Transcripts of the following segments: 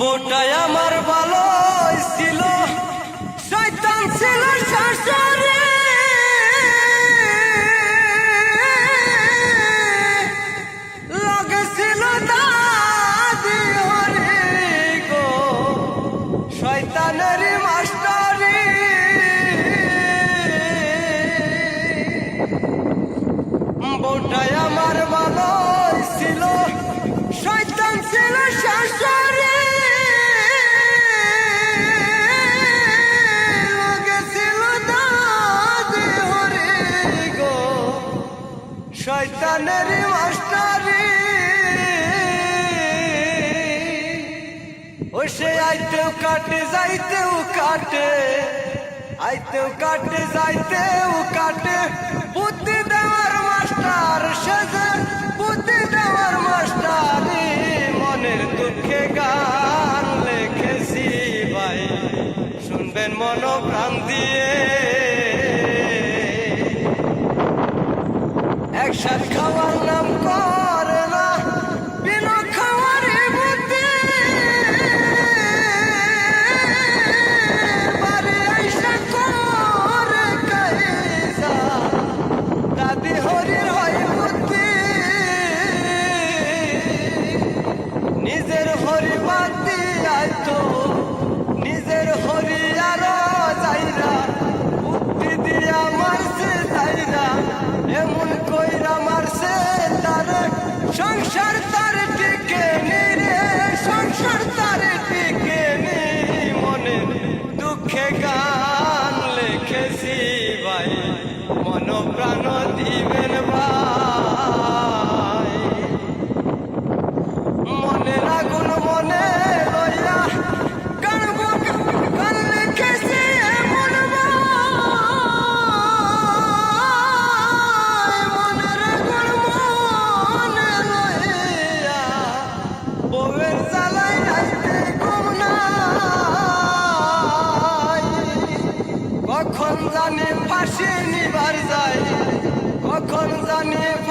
বোটায় আমার ভালো ছিল। শয়তান ছিল শাশুড়ি শয়তানের মাস্টারি। ও সে আইতেও কাটে, যাইতেও কাটে। আইতেও কাটে, যাইতেও কাটে। বুদ্ধি দেওয়ার মাস্টার সেজে বুদ্ধি দেওয়ার মাস্টারি। মনের দুঃখে গান লেখেছি ভাই। শুনবেন মন প্রাণ দিয়ে। আইতো নিজের হরি আরও যাইরা বুদ্ধি দিয়া মারছে যাইরা এমন কইরা মারছে তার সংসার তার সংসার তার নি মনে। দুঃখে গান লিখেছি ভাই মন প্রাণ দিবেন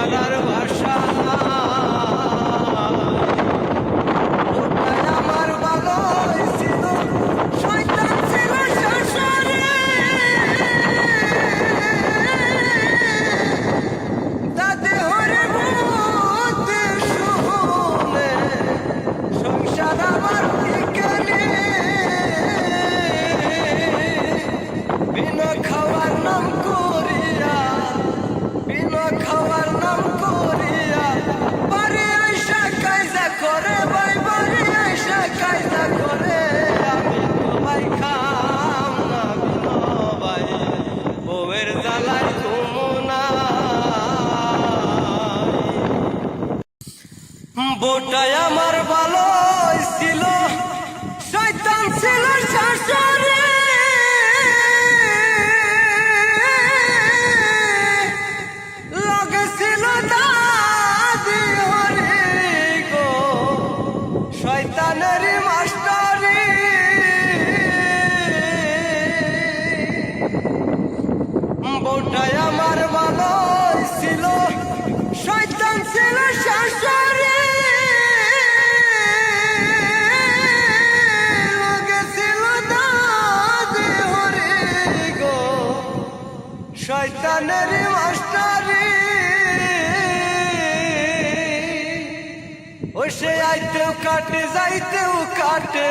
Colorado. বোটায় আমার ভালো। ও সে আইতেও কাটে, যাইতেও কাটে।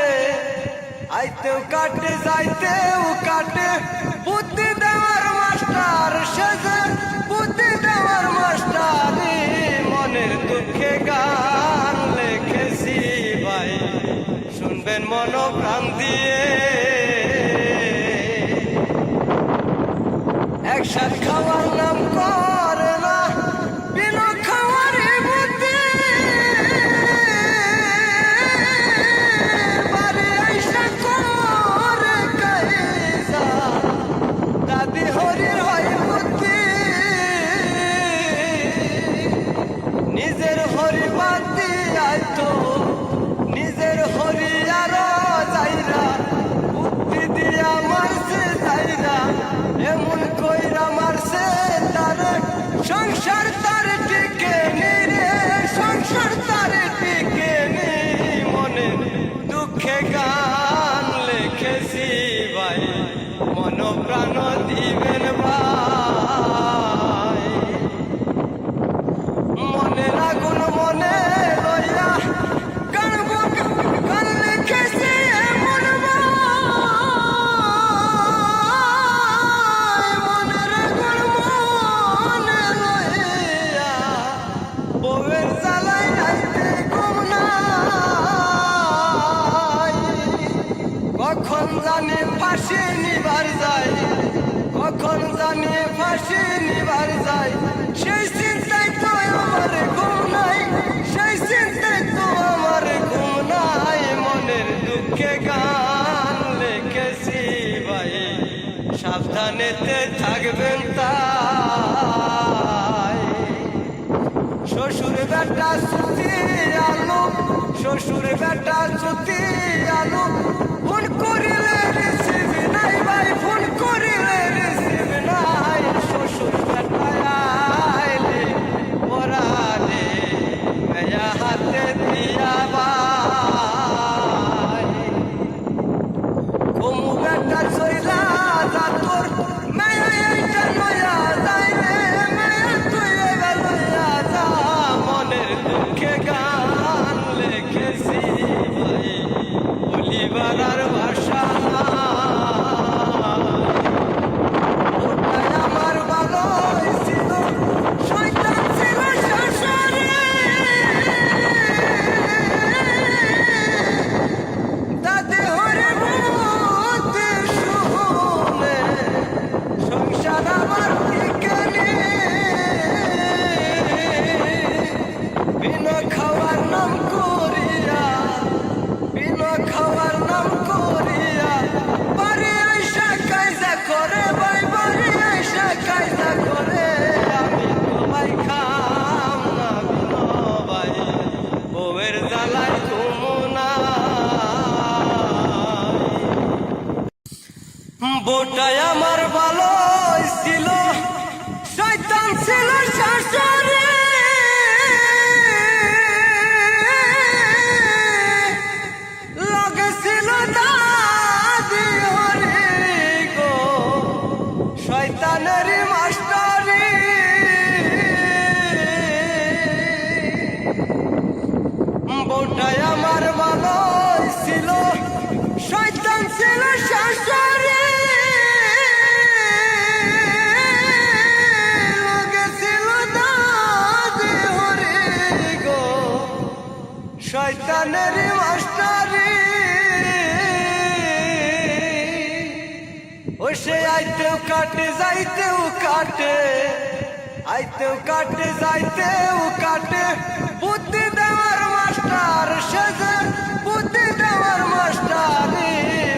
আইতেও কাটে, যাইতেও কাটে। বুদ্ধি দেওয়ার মাস্টার সেজে বুদ্ধি দেওয়ার মাস্টার মনের দুঃখে গান লেখেছি ভাই। শুনবেন মন প্রাণ দিয়ে। একসাথ খাওয়ার না প্রাণ দিবেন বেটা সুতি আলো শ্বশুর বেটা সুতি আলো। ফোন করিলে রিসিভ নাই ভাই ফোন করিলে বউটাই আমার ভালো ছিল। শয়তান ছিল শাশুড়ি লাগে দাদি হরে গো। শয়তানের মাস্টারি। বউটাই আমার ভালো ছিল। শয়তান ছিল শাশুড়ি শয়তানের মাস্টারি। ও সে আইতেও কাটে, যাইতেও কাটে। আইতেও কাটে, যাইতেও কাটে। বুদ্ধি দেওয়ার মাস্টার সেজে বুদ্ধি দেওয়ার মাস্টারি।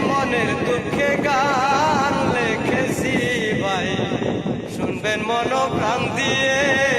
মনের দুঃখে গান লেখেছি ভাই। শুনবেন মনো প্রাণ দিয়ে।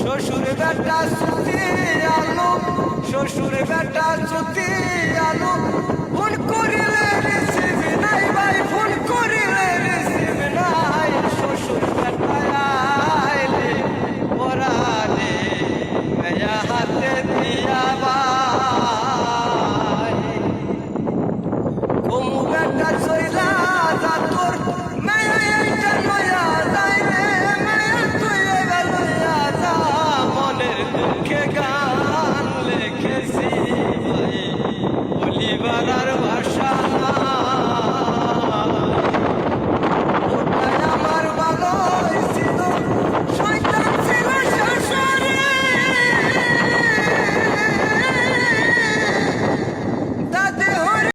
শ্বশুর বেটা সুতি আলো শ্বশুর বেটা সুতি আলু